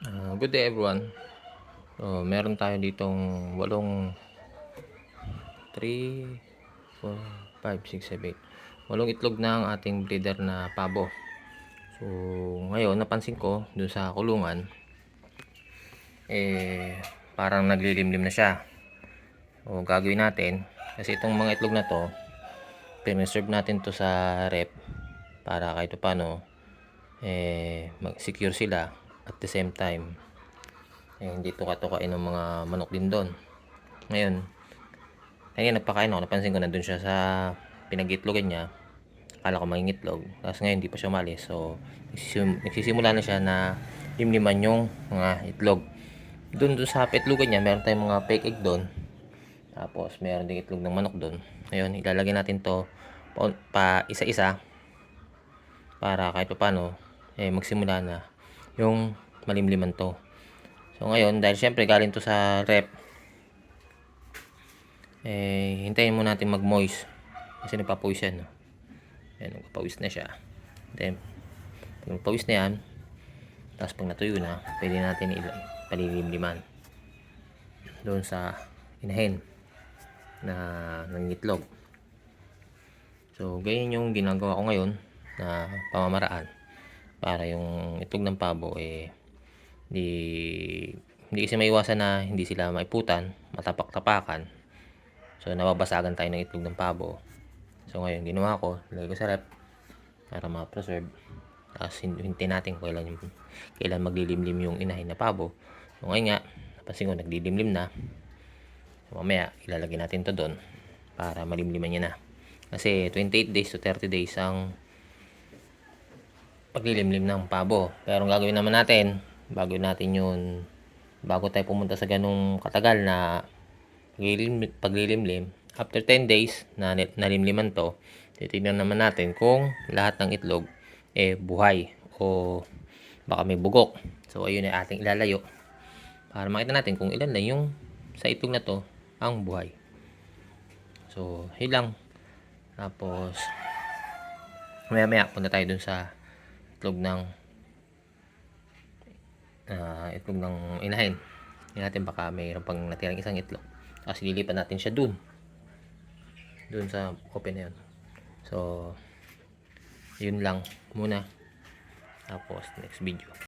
Ah, good day everyone. So, meron tayo ditong walong 3 4 5 6 7 walong itlog ng ating breeder na pabo. So, ngayon napansin ko dun sa kulungan eh parang naglilimlim na siya. O gagawin natin kasi itong mga itlog na to piniserve natin to sa rep para kahit paano eh mag-secure sila at the same time eh, hindi tuka-tukain ng mga manok din doon. Ngayon kaya nagpakain ako. Napansin ko na doon siya sa pinag-itlogan niya. Akala ko mangingitlog. Tapos ngayon hindi pa siya malis so nagsisim- nagsisimula na siya na limliman yung mga itlog. Doon doon sa petlugan niya meron tayong mga fake egg doon. Tapos meron ding itlog ng manok doon. Ngayon ilalagay natin to pa isa-isa para kahit pa paano eh magsimula na yung malimliman to. So ngayon dahil syempre galing to sa rep eh hintayin mo natin mag-moist kasi nagpapawis yan. No? Ayan, nagpapawis na siya. Then pag nagpawis na yan tapos pag natuyo na pwede natin il- palilimliman doon sa inahin na nangitlog. So, ganyan yung ginagawa ko ngayon na pamamaraan para yung itlog ng pabo eh di hindi kasi maiwasan na hindi sila maiputan, matapak-tapakan. So nababasagan tayo ng itlog ng pabo. So ngayon ginawa ko, nilagay ko sa rep para ma-preserve. Tapos hin- hintayin natin kung kailan, yung, kailan maglilimlim yung inahin na pabo. So ngayon nga, napansin ko naglilimlim na. So, mamaya ilalagay natin to doon para malimliman niya na. Kasi 28 days to 30 days ang paglilimlim ng pabo. Pero ang gagawin naman natin, bago natin yun, bago tayo pumunta sa ganung katagal na paglilim, paglilimlim, after 10 days na nalimliman to, titignan naman natin kung lahat ng itlog eh buhay o baka may bugok. So ayun ay ating ilalayo para makita natin kung ilan lang yung sa itlog na to ang buhay. So, yun. Tapos, maya maya punta tayo dun sa itlog ng ah, itlog ng inahin. Hindi natin baka mayroon pang natirang isang itlog. Tapos lilipat natin siya dun. Dun sa open na yun. So, yun lang muna. Tapos next video.